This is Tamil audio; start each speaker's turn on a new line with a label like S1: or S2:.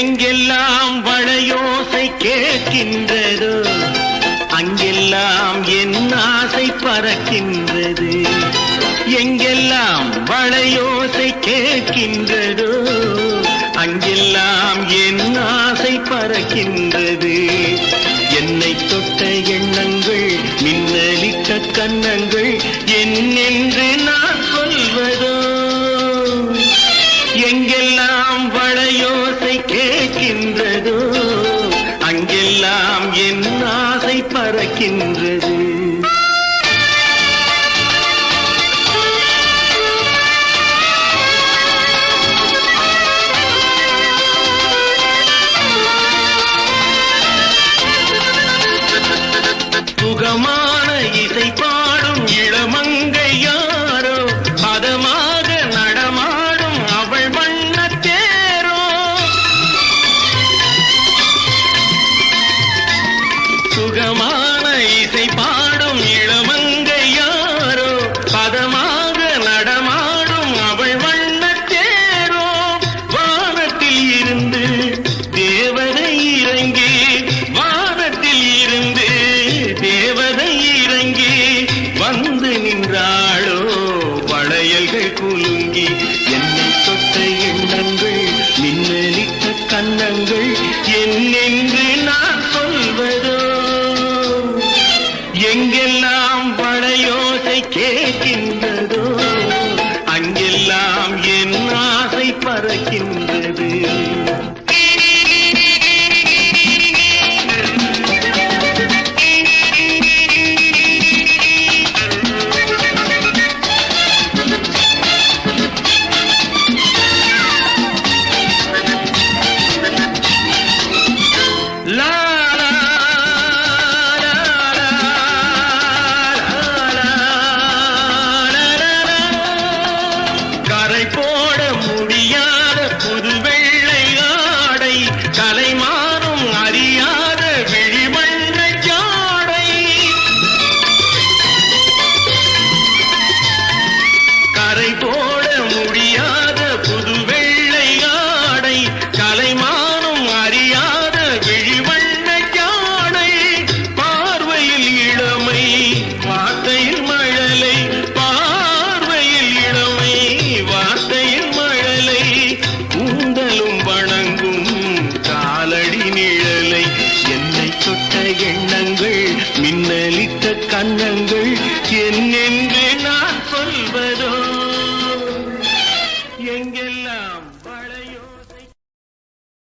S1: எங்கெல்லாம் வளையோசை கேட்கின்றது? அங்கெல்லாம் என் ஆசை பறக்கின்றது. எங்கெல்லாம் வளையோசை கேட்கின்றது? அங்கெல்லாம் என் ஆசை பறக்கின்றது. என்னை தொட்ட எண்ணங்கள் மின்னலிட்ட கன்னங்கள் பறக்கின்றதோ அங்கெல்லாம் என் ஆசை பறக்கின்றது. இருக்கின்ற போல் எண்ணங்கள் மின்னலித்த கன்னங்கள் என்னென்ன